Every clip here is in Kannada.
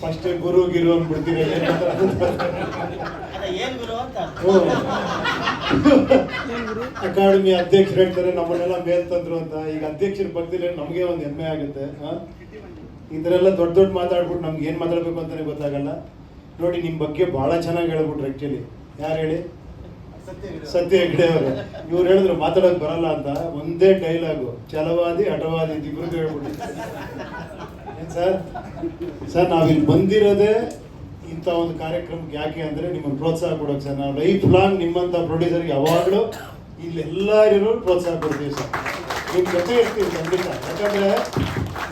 ಫಸ್ಟ್ ಗುರು ಗಿರು ಅಂದ್ಬಿಡ್ತೀನಿ. ಅಕಾಡೆಮಿ ಅಧ್ಯಕ್ಷರು ಹೇಳ್ತಾರೆ ನಮ್ಮನ್ನೆಲ್ಲ ಮೇಲ್ ತಂದ್ರು ಅಂತ. ಈಗ ಅಧ್ಯಕ್ಷರ ಬರ್ತಿಲ್ಲ ನಮಗೆ ಒಂದು ಹೆಮ್ಮೆ ಆಗುತ್ತೆ ಇದರೆಲ್ಲ ಈ ಥರ ಎಲ್ಲ ದೊಡ್ಡ ದೊಡ್ಡ ಮಾತಾಡ್ಬಿಟ್ಟು ನಮ್ಗೆ ಏನು ಮಾತಾಡಬೇಕು ಅಂತಾನೆ ಗೊತ್ತಾಗಲ್ಲ. ನೋಡಿ ನಿಮ್ಮ ಬಗ್ಗೆ ಬಹಳ ಚೆನ್ನಾಗಿ ಹೇಳ್ಬಿಟ್ರು ಆ್ಯಕ್ಚುಲಿ ಯಾರು ಹೇಳಿ? ಸತ್ಯ ಹೆಗ್ಡೆ ಅವರು. ಇವ್ರು ಹೇಳಿದ್ರು ಮಾತಾಡೋಕೆ ಬರಲ್ಲ ಅಂತ. ಒಂದೇ ಡೈಲಾಗು ಛಲವಾದಿ ಹಠವಾದಿ ಇಬ್ರಿಗೂ ಹೇಳ್ಬಿಟ್ಟು ಸರ್? ಸರ್ ನಾವಿಲ್ಲಿ ಬಂದಿರೋದೇ ಇಂಥ ಒಂದು ಕಾರ್ಯಕ್ರಮಕ್ಕೆ ಯಾಕೆ ಅಂದ್ರೆ ನಿಮ್ಮನ್ನು ಪ್ರೋತ್ಸಾಹ ಕೊಡೋಕೆ ಸರ್. ನಾವು ಲೈಫ್ ಲಾಂಗ್ ನಿಮ್ಮಂಥ ಪ್ರೊಡ್ಯೂಸರ್ಗೆ ಯಾವಾಗಲೂ ಇಲ್ಲಿ ಎಲ್ಲರೂ ಪ್ರೋತ್ಸಾಹ ಕೊಡ್ತೀವಿ ಸರ್. ನಿಮ್ಮ ಜೊತೆ ಇರ್ತೀವಿ ಖಂಡಿತ. ಯಾಕಂದ್ರೆ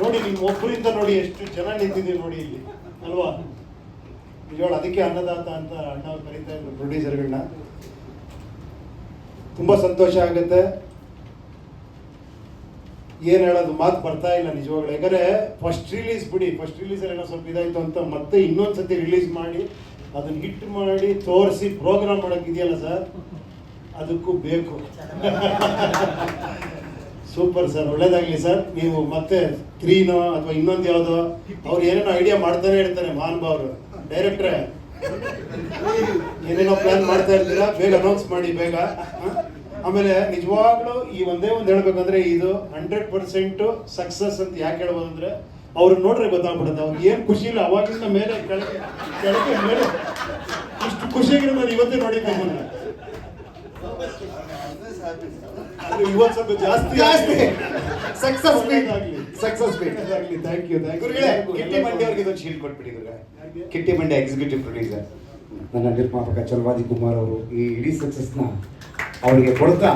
ನೋಡಿ ನಿಮ್ಮ ಒಬ್ಬರಿಂದ ನೋಡಿ ಎಷ್ಟು ಜನ ನಿಂತಿದ್ದೀವಿ ನೋಡಿ ಇಲ್ಲಿ. ಅಲ್ವಾ? ನಿಜವಾಳ ಅದಕ್ಕೆ ಅನ್ನದಾತ ಅಂತ ಅಣ್ಣ ಕರೀತಾ ಇದ್ರು ಪ್ರೊಡ್ಯೂಸರ್ಗಳನ್ನ ತುಂಬಾ ಸಂತೋಷ ಆಗುತ್ತೆ. ಏನ್ ಹೇಳೋದು ಮಾತು ಬರ್ತಾ ಇಲ್ಲ ನಿಜವಾಗ್ಲೂ. ಯಾಕಂದ್ರೆ ಫಸ್ಟ್ ರಿಲೀಸ್ ಬಿಡಿ ಫಸ್ಟ್ ರಿಲೀಸ್ ಏನೋ ಸ್ವಲ್ಪ ಇದಾಯಿತು ಅಂತ ಮತ್ತೆ ಇನ್ನೊಂದು ಇನ್ನೊಂದ್ಸತಿ ರಿಲೀಸ್ ಮಾಡಿ, ಅದನ್ನ ಹಿಟ್ ಮಾಡಿ ತೋರಿಸಿ ಪ್ರೋಗ್ರಾಮ್ ಮಾಡೋಕ್ಕಿದೆಯಲ್ಲ ಸರ್ ಅದಕ್ಕೂ ಬೇಕು. ಸೂಪರ್ ಸರ್ ಒಳ್ಳೇದಾಗಲಿ ಸರ್ ನೀವು ಮತ್ತೆ ತ್ರೀನೋ ಅಥವಾ ಇನ್ನೊಂದು ಯಾವುದೋ, ಅವ್ರು ಏನೇನೋ ಐಡಿಯಾ ಮಾಡ್ತಾನೆ ಇರ್ತಾರೆ ಮಹಾನುಭಾವರು ಡೈರೆಕ್ಟ್ರೆ ಏನೇನೋ ಪ್ಲಾನ್ ಮಾಡ್ತಾ ಇರ್ತೀರಾ? ಬೇಗ ಅನೌನ್ಸ್ ಮಾಡಿ, ಬೇಗ? ಆಮೇಲೆ ನಿಜವಾಗ್ಲೂ ಈ ಒಂದೇ ಒಂದು ಹೇಳ್ಬೇಕಂದ್ರೆ ಇದು ಹಂಡ್ರೆಡ್ ಪರ್ಸೆಂಟ್ ಸಕ್ಸಸ್ ಅಂತ ಯಾಕೆ ಹೇಳ್ಬೋದು ಅಂದ್ರೆ ಅವ್ರು ನೋಡ್ರೆ ಗೊತ್ತಾಗ್ಬಿಡುತ್ತೆ ಅವ್ರಿಗೆ ಏನ್ ಖುಷಿ ಇಲ್ಲ ಅವಾಗಿಂದ ಮೇಲೆ ಕೆಳಗೆ ಕೆಳಗೆ ಮೇಲೆ ಇಷ್ಟು ಖುಷಿಯಾಗಿರೋ ನಾನು ಇವತ್ತೇ ನೋಡಿದ್ದೆ. ಅದು ಇವತ್ತು ಸ್ವಲ್ಪ ಜಾಸ್ತಿ ಜಾಸ್ತಿ. ಸಕ್ಸಸ್ ಆಗಲಿ ಆಗ್ಲಿ. ಸಕ್ಸಸ್ ಮೀಟ್ ಆಗ್ಲಿ ಥ್ಯಾಂಕ್ ಯು ಥ್ಯಾಂಕ್ ಗುರುಗಳೇ ಕಿಟ್ಟಿ ಮಂಡ್ಯ ಅವ್ರಿಗೆ ಇದೊಂದು ಶೀಲ್ಡ್ ಕೊಟ್ಬಿಡಿ ಗುರುಗಳೇ. ಕಿಟ್ಟಿ ಮಂಡ್ಯ ಎಕ್ಸಿಕ್ಯೂಟಿವ್ ಪ್ರೊಡ್ಯೂಸರ್ ನನ್ನ ನಿರ್ಮಾಪಕ ಚಲವಾದಿ ಕುಮಾರ್ ಅವರು ಈ ಇಡೀ ಸಕ್ಸಸ್ನ ಅವರಿಗೆ ಕೊಡ್ತಾ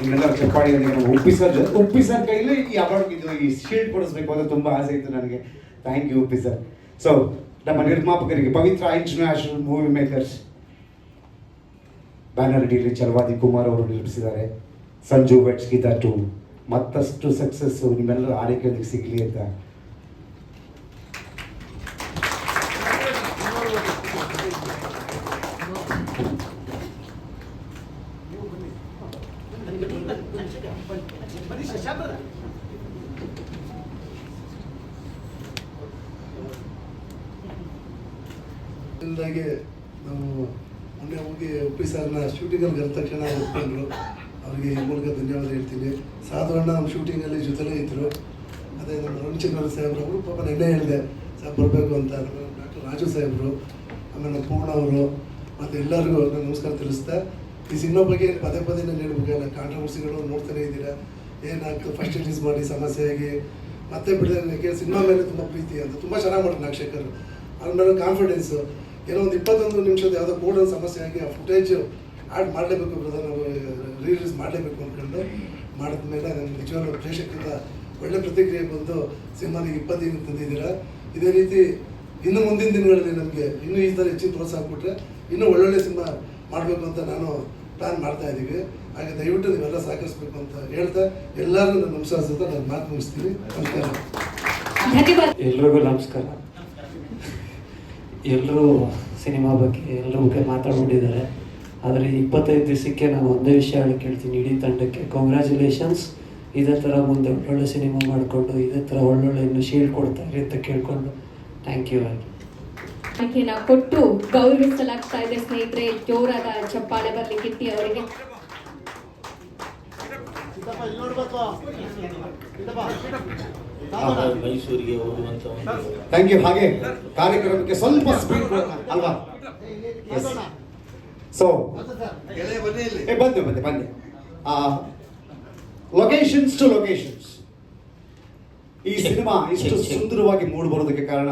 ನಿಮ್ಮೆಲ್ಲರ ಚಪ್ಪಾಳಿಯಲ್ಲಿ ಒಪ್ಪಿಸರ್ ಒಪ್ಪಿಸರ್ ಕೈಲಿ ಈ ಅವಾರ್ಡ್ ಇದು ಈ ಶೀಲ್ಡ್ ಕೊಡಿಸ್ಬೇಕು ಅಂತ ತುಂಬಾ ಆಸೆ ಇತ್ತು ನನಗೆ. ಥ್ಯಾಂಕ್ ಯು ಉಪ್ಪಿಸರ್ ಸೊ ನಮ್ಮ ನಿರ್ಮಾಪಕರಿಗೆ Pavitra international movie makers banner ಅಡಿಯಲ್ಲಿ ಚಲವಾದಿ ಕುಮಾರ್ ಅವರು ನಿರ್ಮಿಸಿದ್ದಾರೆ. ಸಂಜು ಬೆಟ್ಸ್ ಗೀತಾ ಟು ಮತ್ತಷ್ಟು ಸಕ್ಸಸ್ಸು ನಿಮ್ಮೆಲ್ಲರ ಆರೈಕೆಯೊಂದಿಗೆ ಸಿಗಲಿ ಅಂತ ಇಲ್ದಾಗೆ ನಾವು ಮೊನ್ನೆ ಹೋಗಿ ಉಪ್ಪಿ ಸರ್ನ ಶೂಟಿಂಗಲ್ಲಿ ಕರೆದ ತಕ್ಷಣ ಒಪ್ಕೊಂಡ್ರು ಅವರಿಗೆ ಈ ಮೂಲಕ ಧನ್ಯವಾದ ಹೇಳ್ತೀನಿ. ಸಾಧಾರಣ ನಮ್ಮ ಶೂಟಿಂಗಲ್ಲಿ ಜೊತೆಲೇ ಇದ್ದರು ಅದೇ ನಮ್ಮ ರವಿಚಂದ್ರ ಸಾಹೇಬ್ರವರು ಪಾಪ ನೆನ್ನೆ ಹೇಳಿದೆ ಸಹ ಬರಬೇಕು ಅಂತ ಡಾಕ್ಟರ್ ರಾಜು ಸಾಹೇಬ್ರು, ಆಮೇಲೆ ನಮ್ಮ ಪೂರ್ಣ ಅವರು, ಮತ್ತು ಎಲ್ಲರಿಗೂ ನಾನು ನಮಸ್ಕಾರ ತಿಳಿಸ್ತಾ, ಈ ಸಿನಿಮಾ ಬಗ್ಗೆ ಪದೇ ಪದೇ ನಾನು ಹೇಳ್ಬೇಕಲ್ಲ ಕಾಂಟ್ರವರ್ಸಿಗಳು ನೋಡ್ತಾನೆ ಇದ್ದೀರಾ? ಏನಾಗ್ತದೆ? ಫಸ್ಟ್ ರಿಲೀಸ್ ಮಾಡಿ, ಸಮಸ್ಯೆ ಆಗಿ ಮತ್ತೆ ಬಿಡದೆ ನನಗೆ ಸಿನಿಮಾ ಮೇಲೆ ತುಂಬ ಪ್ರೀತಿ ಅಂತ. ತುಂಬ ಚೆನ್ನಾಗಿ ಮಾಡೋದು ನಾಗಶೇಖರ್ ಅವ್ರ. ಮೇಲೆ ಕಾನ್ಫಿಡೆನ್ಸು ಏನೋ ಒಂದು ಇಪ್ಪತ್ತೊಂದು ನಿಮಿಷದ ಯಾವುದೋ ಬೋರ್ಡ್ ಸಮಸ್ಯೆ ಆಗಿ ಆ ಫುಟೇಜ್ ಆ್ಯಡ್ ಮಾಡಲೇಬೇಕು ಬ್ರದರ್ ನಾವು ರಿಲೀಸ್ ಮಾಡಲೇಬೇಕು ಅಂದ್ಕೊಂಡು ಮಾಡಿದ ಮೇಲೆ ನನಗೆ ನಿಜವಾಗ್ಲೂ ಪ್ರೇಕ್ಷಕರಿಂದ ಒಳ್ಳೆ ಪ್ರತಿಕ್ರಿಯೆ ಬಂದು ಸಿನಿಮಾನಿಗೆ ಇಪ್ಪತ್ತೈದು ತಂದಿದ್ದೀರಾ. ಇದೇ ರೀತಿ ಇನ್ನು ಮುಂದಿನ ದಿನಗಳಲ್ಲಿ ನಮಗೆ ಇನ್ನೂ ಈ ಥರ ಹೆಚ್ಚಿನ ಪ್ರೋತ್ಸಾಹ ಕೊಟ್ಟರೆ ಇನ್ನೂ ಒಳ್ಳೊಳ್ಳೆ ಸಿನಿಮಾ ಮಾಡಬೇಕು ಅಂತ ನಾನು ಪ್ಲ್ಯಾನ್ ಮಾಡ್ತಾ ಇದ್ದೀವಿ. ಹಾಗೆ ದಯವಿಟ್ಟು ನೀವೆಲ್ಲ ಸಹಕರಿಸ್ಬೇಕು ಅಂತ ಹೇಳ್ತಾ ಎಲ್ಲರೂ ನನ್ನ ನಮಸ್ಕಾರ ಅಂತ ನಾನು ಮಾತು ಮುಗಿಸ್ತೀನಿ. ನಮಸ್ಕಾರ. ಎಲ್ರಿಗೂ ನಮಸ್ಕಾರ. ಎಲ್ಲರೂ ಸಿನಿಮಾ ಬಗ್ಗೆ ಎಲ್ಲರ ಬಗ್ಗೆ ಮಾತಾಡ್ಬಿಟ್ಟಿದ್ದಾರೆ. ಆದರೆ ಇಪ್ಪತ್ತೈದು ದಿವಸಕ್ಕೆ ನಾನು ಒಂದೇ ವಿಷಯ ಕೇಳ್ತೀನಿ. ಇಡೀ ತಂಡಕ್ಕೆ ಕಂಗ್ರ್ಯಾಚುಲೇಷನ್ಸ್ ಇದೇ ಥರ ಮುಂದೆ ಒಳ್ಳೊಳ್ಳೆ ಸಿನಿಮಾ ಮಾಡಿಕೊಂಡು ಇದೇ ಥರ ಒಳ್ಳೊಳ್ಳೆ ಇನ್ನು ಶೀಲ್ಡ್ ಕೊಡ್ತಾರೆ ಅಂತ ಕೇಳಿಕೊಂಡು ಥ್ಯಾಂಕ್ ಯು ಆಗಿ. ಆಯ್ಕೆನ ಕೊಟ್ಟು ಗೌರವಿಸಲಾಗ್ತಾ ಇದೆ ಸ್ನೇಹಿತರೆ ಜೋರಾದ ಚಪ್ಪಾಳೆ ಬರಲಿ ಕಿಟ್ಟಿ ಅವರಿಗೆ. ಇದಪ್ಪ ಇಲ್ಲಿ ನೋಡ್ಬೇಕು ಇದಪ್ಪ ಮೈಸೂರಿಗೆ ಹೋಗುವಂತ ಒಂದು ಥ್ಯಾಂಕ್ ಯು ಹಾಗೆ ಕಾರ್ಯಕ್ರಮಕ್ಕೆ ಸ್ವಲ್ಪ ಸ್ಪೀಡ್ ಅಲ್ವಾ? ಸೊ ಬಂದೆ ಬಂದೆ ಬಂದೆ. ಲೊಕೇಶನ್ಸ್ ಟು ಲೊಕೇಶನ್ಸ್ ಈ ಸಿನಿಮಾ ಇಷ್ಟು. ಸುಂದರವಾಗಿ ಮೂಡಿ ಬರೋದಕ್ಕೆ ಕಾರಣ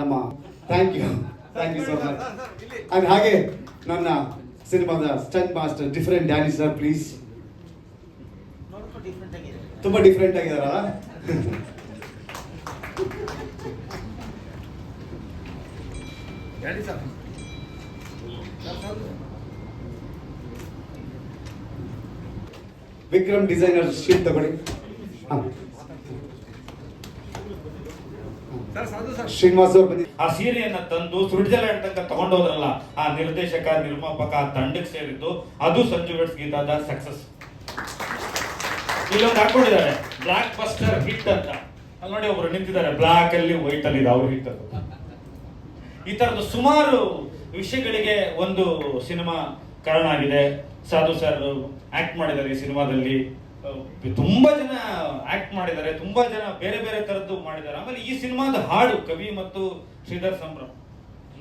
ನಮ್ಮ thank you thank you so much and ಹಾಗೆ ನನ್ನ ಸಿನಿಮಾದ stunt master different dance sir please ತುಂಬ ಡಿಫ್ರೆಂಟ್ ಆಗಿದೆ. ತುಂಬಾ ಡಿಫ್ರೆಂಟ್ ಆಗಿದಾರಲ್ಲ? ವಿಕ್ರಮ್ ಡಿಸೈನರ್ ಶೀಟ್ ತಗೊಳ್ಳಿ. ಶ್ರೀನಿವಾಸ ಆ ಸೀರೆಯನ್ನ ತಂದು ಸ್ವಿಟ್ಜರ್ಲೆಂಡ್ ತನಕ ತಗೊಂಡೋದ್ರಲ್ಲ, ಆ ನಿರ್ದೇಶಕ, ನಿರ್ಮಾಪಕ ತಂಡಕ್ಕೆ ಸೇರಿದ್ದು, ಅದು ಸಂಜು ಗೀತಾದ ಸಕ್ಸಸ್ ಇಲ್ಲೊಂದು ಹಾಕೊಂಡಿದ್ದಾರೆ ಬ್ಲಾಕ್ ಬಸ್ಟರ್ ಹಿಟ್ ಅಂತ. ಅಲ್ಲಿ ನೋಡಿ ಒಬ್ರು ನಿಂತಿದ್ದಾರೆ. ಬ್ಲಾಕ್ ಅಲ್ಲಿ ವೈಟ್ ಅಲ್ಲಿ ಇದೆ. ಅವ್ರು ಅಂತ. ಈ ತರದ ಸುಮಾರು ವಿಷಯಗಳಿಗೆ ಒಂದು ಸಿನಿಮಾ ಕಾರಣ ಆಗಿದೆ. ಸಾಧು ಸರ್ ಆಕ್ಟ್ ಮಾಡಿದ್ದಾರೆ ಈ ಸಿನಿಮಾದಲ್ಲಿ. ತುಂಬಾ ಜನ ಆಕ್ಟ್ ಮಾಡಿದ್ದಾರೆ. ತುಂಬಾ ಜನ ಬೇರೆ ಬೇರೆ ತರದ್ದು ಮಾಡಿದ್ದಾರೆ. ಆಮೇಲೆ ಈ ಸಿನಿಮಾದ ಹಾಡು ಕವಿ ಮತ್ತು ಶ್ರೀಧರ್ ಸಂಭ್ರಮ.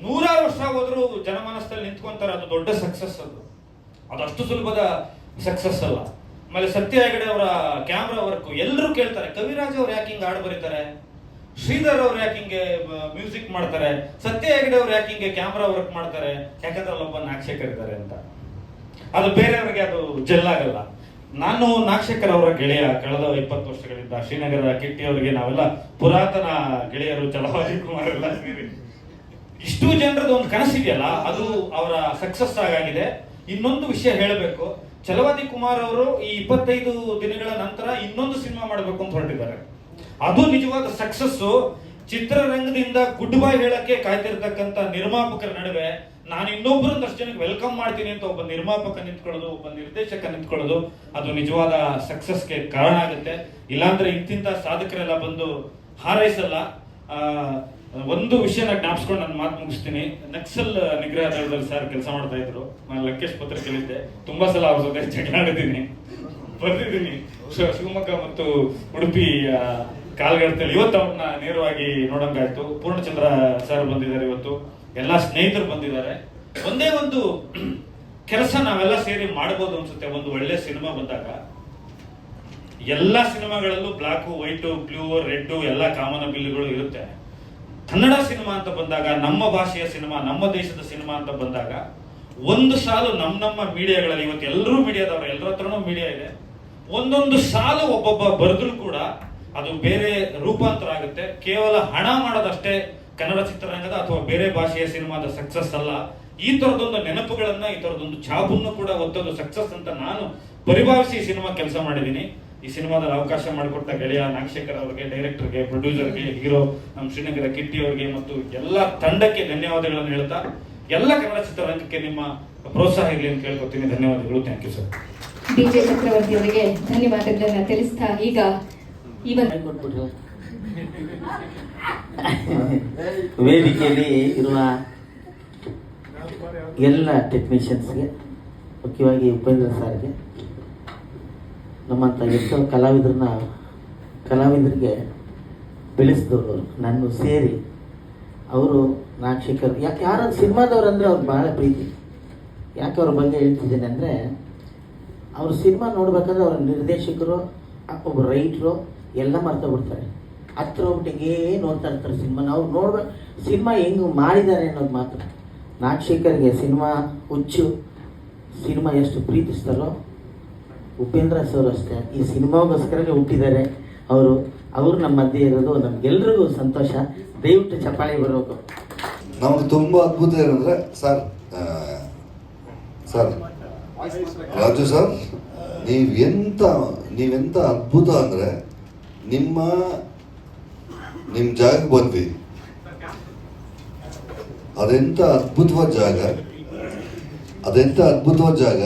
ನೂರಾರು ವರ್ಷ ಹೋದ್ರು ಜನಮಾನಸದಲ್ಲಿ ನಿಂತ್ಕೊಂತಾರೆ. ಅದು ದೊಡ್ಡ ಸಕ್ಸಸ್ ಅದು. ಅದಷ್ಟು ಸುಲಭದ ಸಕ್ಸಸ್ ಅಲ್ಲ. ಆಮೇಲೆ ಸತ್ಯ ಹೆಗಡೆ ಅವರ ಕ್ಯಾಮ್ರಾ ವರ್ಕ್ ಎಲ್ಲರೂ ಕೇಳ್ತಾರೆ, ಕವಿರಾಜ್ ಅವ್ರು ಯಾಕೆ ಹಿಂಗೆ ಹಾಡು ಬರೀತಾರೆ? ಶ್ರೀಧರ್ ಅವ್ರು ಯಾಕೆ ಹಿಂಗೆ ಮ್ಯೂಸಿಕ್ ಮಾಡ್ತಾರೆ? ಸತ್ಯ ಹೆಗಡೆ ಅವ್ರು ಯಾಕೆ ಹಿಂಗೆ ಕ್ಯಾಮ್ರಾ ವರ್ಕ್ ಮಾಡ್ತಾರೆ? ಯಾಕಂದ್ರೆ ಅಲ್ಲೊಬ್ಬ ನಾಕ್ಷಕರಿದ್ದಾರೆ ಅಂತ. ಅದು ಬೇರೆಯವರಿಗೆ ಅದು ಜಲ್ಲಾಗಲ್ಲ ನಾನು ನಾಕ್ಷಕರ್ ಅವರ ಗೆಳೆಯ, ಕಳೆದ ಇಪ್ಪತ್ತು ವರ್ಷಗಳಿಂದ ಶ್ರೀನಗರದ ಕಿಟ್ಟಿ ಅವರಿಗೆ ನಾವೆಲ್ಲ ಪುರಾತನ ಗೆಳೆಯರು ಚಲವಾಜಿ ಕುಮಾರ್ ಎಲ್ಲ ಇಷ್ಟು ಜನರದ ಒಂದು ಕನಸಿದೆಯಲ್ಲ, ಅದು ಅವರ ಸಕ್ಸಸ್ ಆಗಿದೆ ಇನ್ನೊಂದು ವಿಷಯ ಹೇಳಬೇಕು. ಛಲವಾದಿ ಕುಮಾರ್ ಅವರು ಈ ಇಪ್ಪತ್ತೈದು ದಿನಗಳ ನಂತರ ಇನ್ನೊಂದು ಸಿನಿಮಾ ಮಾಡಬೇಕು ಅಂತ ಹೊರಟಿದ್ದಾರೆ. ಅದು ನಿಜವಾದ ಸಕ್ಸಸ್ ಚಿತ್ರರಂಗದಿಂದ ಗುಡ್ ಬೈ ಹೇಳಕ್ಕೆ ಕಾಯ್ತಿರ್ತಕ್ಕಂಥ ನಿರ್ಮಾಪಕರ ನಡುವೆ ನಾನು ಇನ್ನೊಬ್ಬರೊಂದಷ್ಟು ಜನಕ್ಕೆ ವೆಲ್ಕಮ್ ಮಾಡ್ತೀನಿ ಅಂತ ಒಬ್ಬ ನಿರ್ಮಾಪಕ ನಿಂತ್ಕೊಳ್ಳೋದು, ಒಬ್ಬ ನಿರ್ದೇಶಕ ನಿಂತ್ಕೊಳ್ಳೋದು, ಅದು ನಿಜವಾದ ಸಕ್ಸಸ್ಗೆ ಕಾರಣ ಆಗುತ್ತೆ. ಇಲ್ಲಾಂದ್ರೆ ಇಂತಿಂತ ಸಾಧಕರೆಲ್ಲ ಬಂದು ಹಾರೈಸಲ್ಲ. ಒಂದು ವಿಷಯನ ಜ್ಞಾಪಿಸ್ಕೊಂಡು ನಾನು ಮಾತು ಮುಗಿಸ್ತೀನಿ. ನಕ್ಸಲ್ ನಿಗ್ರಹ ದಳದಲ್ಲಿ ಸರ್ ಕೆಲಸ ಮಾಡ್ತಾ ಇದ್ರು. ನಾನು ಪತ್ರ ಕೇಳಿದ್ದೆ. ತುಂಬಾ ಸಲ ಅವ್ರ ಜೊತೆ ಜಗಳ ಆಡಿದ್ದೀನಿ. ಬರ್ದಿದ್ದೀನಿ ಶಿವಮೊಗ್ಗ ಮತ್ತು ಉಡುಪಿ ಕಾಲ್ಗಡ್ತಲ್ಲಿ. ಇವತ್ತು ಅವ್ರನ್ನ ನೇರವಾಗಿ ನೋಡಂಗಾಯ್ತು ಪೂರ್ಣಚಂದ್ರ ಸರ್ ಬಂದಿದ್ದಾರೆ ಇವತ್ತು. ಎಲ್ಲಾ ಸ್ನೇಹಿತರು ಬಂದಿದ್ದಾರೆ. ಒಂದೇ ಒಂದು ಕೆಲಸ ನಾವೆಲ್ಲ ಸೇರಿ ಮಾಡಬಹುದು ಅನ್ಸುತ್ತೆ. ಒಂದು ಒಳ್ಳೆ ಸಿನಿಮಾ ಬಂದಾಗ. ಎಲ್ಲಾ ಸಿನಿಮಾಗಳಲ್ಲೂ ಬ್ಲಾಕು, ವೈಟು ಬ್ಲೂ ರೆಡ್ ಎಲ್ಲ ಕಾಮನ್ ಬಿಲ್ಲುಗಳು ಇರುತ್ತೆ. ಕನ್ನಡ ಸಿನಿಮಾ ಅಂತ ಬಂದಾಗ, ನಮ್ಮ ಭಾಷೆಯ ಸಿನಿಮಾ, ನಮ್ಮ ದೇಶದ ಸಿನಿಮಾ ಅಂತ ಬಂದಾಗ, ಒಂದು ಸಾಲು ನಮ್ಮ ನಮ್ಮ ಮೀಡಿಯಾಗಳಲ್ಲಿ ಇವತ್ತು ಎಲ್ಲರೂ ಮೀಡಿಯಾದವರು, ಎಲ್ಲರ ಹತ್ರನೂ ಮೀಡಿಯಾ ಇದೆ. ಒಂದೊಂದು ಸಾಲು ಒಬ್ಬೊಬ್ಬ ಬರೆದ್ರು ಕೂಡ ಅದು ಬೇರೆ ರೂಪಾಂತರ ಆಗುತ್ತೆ. ಕೇವಲ ಹಣ ಮಾಡೋದಷ್ಟೇ ಕನ್ನಡ ಚಿತ್ರರಂಗದ ಅಥವಾ ಬೇರೆ ಭಾಷೆಯ ಸಿನಿಮಾದ ಸಕ್ಸಸ್ ಅಲ್ಲ. ಈ ತರದೊಂದು ನೆನಪುಗಳನ್ನ, ಈ ತರದೊಂದು ಛಾಪನ್ನು ಕೂಡ ಒತ್ತೊಂದು ಸಕ್ಸಸ್ ಅಂತ ನಾನು ಪರಿಭಾವಿಸಿ ಸಿನಿಮಾ ಕೆಲಸ ಮಾಡಿದ್ದೀನಿ. ಈ ಸಿನಿಮಾದಲ್ಲಿ ಅವಕಾಶ ಮಾಡಿಕೊಟ್ಟ ಗೆಳೆಯ ನಾಗಶೇಖರ್ ಅವರಿಗೆ ಡೈರೆಕ್ಟರ್ಗೆ ಪ್ರೊಡ್ಯೂಸರ್ಗೆ ಹೀರೋ ನಮ್ಮ ಶ್ರೀನಗರ ಕಿಟ್ಟಿ ಅವರಿಗೆ ಮತ್ತು ಎಲ್ಲ ತಂಡಕ್ಕೆ ಧನ್ಯವಾದಗಳನ್ನು ಹೇಳ್ತಾ ಎಲ್ಲ ಕನ್ನಡ ಚಿತ್ರರಂಗಕ್ಕೆ ನಿಮ್ಮ ಪ್ರೋತ್ಸಾಹ ಇರಲಿ ಅಂತ ಕೇಳ್ಕೊತೀನಿ. ಧನ್ಯವಾದಗಳು. Thank you sir DJ Chakravarthy ಅವರಿಗೆ ಧನ್ಯವಾದಗಳನ್ನು ತಿಳಿಸ್ತಾ ಈಗ ವೇದಿಕೆಯಲ್ಲಿ ಇರುವ ಎಲ್ಲ ಟೆಕ್ನಿಷಿಯನ್ಸ್ಗೆ ಮುಖ್ಯವಾಗಿ ಉಪೇಂದ್ರ ಸರ್ಗೆ ನಮ್ಮಂಥ ಎಷ್ಟೋ ಕಲಾವಿದ್ರನ್ನ ಕಲಾವಿದರಿಗೆ ಬೆಳೆಸಿದವರು ನಾನು ಸೇರಿ ಅವರು ನಾಕ್ಷಿಕರು ಯಾಕೆ ಯಾರು ಸಿನಿಮಾದವ್ರು ಅಂದರೆ ಅವ್ರು ಭಾಳ ಪ್ರೀತಿ. ಯಾಕೆ ಅವ್ರ ಬಗ್ಗೆ ಹೇಳ್ತಿದ್ದೇನೆ ಅಂದರೆ ಅವರು ಸಿನಿಮಾ ನೋಡ್ಬೇಕಾದ್ರೆ ಅವ್ರ ನಿರ್ದೇಶಕರು, ಒಬ್ಬ ರೈಟ್ರು ಎಲ್ಲ ಬಿಡ್ತಾರೆ. ಹತ್ರ ಹೋಗ್ಬಿಟ್ಟಿಗೆ ನೋಡ್ತಾ ಇರ್ತಾರೆ ಸಿನಿಮಾನ ಅವ್ರು ನೋಡ್ಬೇಕು ಸಿನಿಮಾ ಹೆಂಗೆ ಮಾಡಿದ್ದಾರೆ ಅನ್ನೋದು ಮಾತ್ರ. ನಾಗಶೇಖರ್ಗೆ ಸಿನಿಮಾ ಹುಚ್ಚು, ಸಿನಿಮಾ ಎಷ್ಟು ಪ್ರೀತಿಸ್ತಾರೋ ಉಪೇಂದ್ರ ಸರ್ ಅಷ್ಟೇ. ಈ ಸಿನಿಮಾಗೋಸ್ಕರನೇ ಹುಟ್ಟಿದ್ದಾರೆ ಅವರು ಅವರು ನಮ್ಮ ಮಧ್ಯೆ ಇರೋದು ನಮ್ಗೆಲ್ರಿಗೂ ಸಂತೋಷ. ದಯವಿಟ್ಟು ಚಪ್ಪಾಳೆ ಬರಬೇಕು ನಮ್ಗೆ ತುಂಬ ಅದ್ಭುತ ಏನಂದ್ರೆ, ಸರ್ ಸರ್, ರಾಜು ಸರ್ ನೀವೆಂತ ನೀವೆಂತ ಅದ್ಭುತ ಅಂದ್ರೆ, ನಿಮ್ಮ ನಿಮ್ಮ ಜಾಗಕ್ಕೆ ಬಂದ್ವಿ. ಅದೆಂತ ಅದ್ಭುತವಾದ ಜಾಗ, ಅದೆಂತ ಅದ್ಭುತವಾದ ಜಾಗ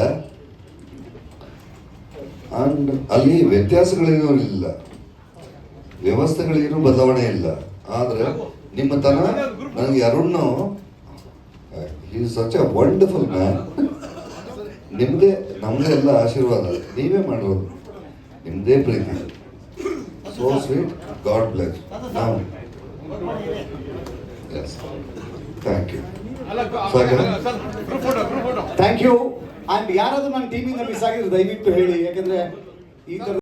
ಅಂಡ್ ಅಲ್ಲಿ ವ್ಯತ್ಯಾಸಗಳೇನೂ ಇಲ್ಲ ವ್ಯವಸ್ಥೆಗಳೇನು ಬದಲಾವಣೆ ಇಲ್ಲ ಆದರೆ ನಿಮ್ಮ ತನ ನನಗೆ ಅರುಣ್ಣು ಈ ಸಚ್ ಅ ವಂಡರ್ಫುಲ್ ಮ್ಯಾನ್ ನಿಮ್ಮದೇ ನಮ್ಮದೇ ಎಲ್ಲ ಆಶೀರ್ವಾದ ನೀವೇ ಮಾಡೋದು ನಿಮ್ಮದೇ ಪ್ರೀತಿ ಸೋ ಸ್ವೀಟ್ ಗಾಡ್ ಬ್ಲೆಸ್ ನಾವು yes thank you thank you and ಯಾರಾದ್ರೂ ನನ್ನ ಟೀಮಿಂದ ಮಿಸ್ ಆಗಿದ್ರೆ ದಯವಿಟ್ಟು ಹೇಳಿ ಯಾಕಂದ್ರೆ ಈ ತರ